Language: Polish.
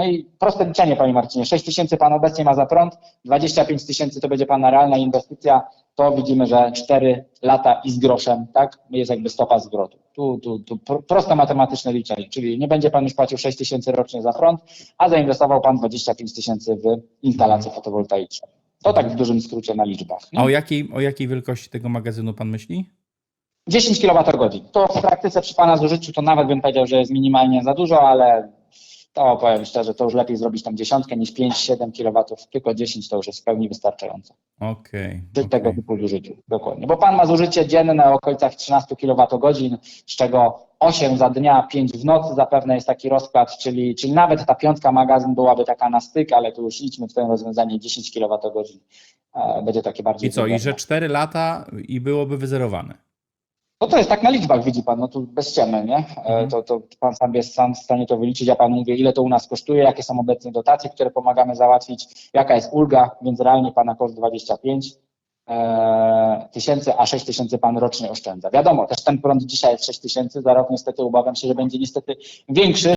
No i proste liczenie, panie Marcinie. 6 tysięcy pan obecnie ma za prąd, 25 tysięcy to będzie pana realna inwestycja, to widzimy, że 4 lata i z groszem, tak? Jest jakby stopa zwrotu. Tu, tu, tu pro- proste matematyczne liczenie, czyli nie będzie pan już płacił 6 tysięcy rocznie za prąd, a zainwestował pan 25 tysięcy w instalacje fotowoltaiczne. To tak w dużym skrócie na liczbach. nie? A o jakiej, o jakiej wielkości tego magazynu pan myśli? 10 kWh. To w praktyce przy Pana zużyciu to nawet bym powiedział, że jest minimalnie za dużo, ale to powiem szczerze, to już lepiej zrobić tam dziesiątkę niż 5-7 kW, tylko 10 to już jest w pełni wystarczająco Okej. przy tego okej. typu zużyciu. Dokładnie. Bo Pan ma zużycie dzienne w okolicach 13 kWh, z czego 8 za dnia, 5 w nocy zapewne jest taki rozkład, czyli, czyli nawet ta piątka magazyn byłaby taka na styk, ale tu już idźmy w to rozwiązanie 10 kWh. e, Będzie takie bardziej I co, i wygodne. że 4 lata i byłoby wyzerowane. No to jest tak na liczbach, widzi pan, no tu bez ściemy, nie? E, Mhm. To, to pan sam jest sam w stanie to wyliczyć, ja panu mówię, ile to u nas kosztuje, jakie są obecnie dotacje, które pomagamy załatwić, jaka jest ulga, więc realnie pana koszt 25 e, tysięcy, a 6 tysięcy pan rocznie oszczędza. Wiadomo, też ten prąd dzisiaj jest 6 tysięcy, za rok niestety obawiam się, że będzie niestety większy,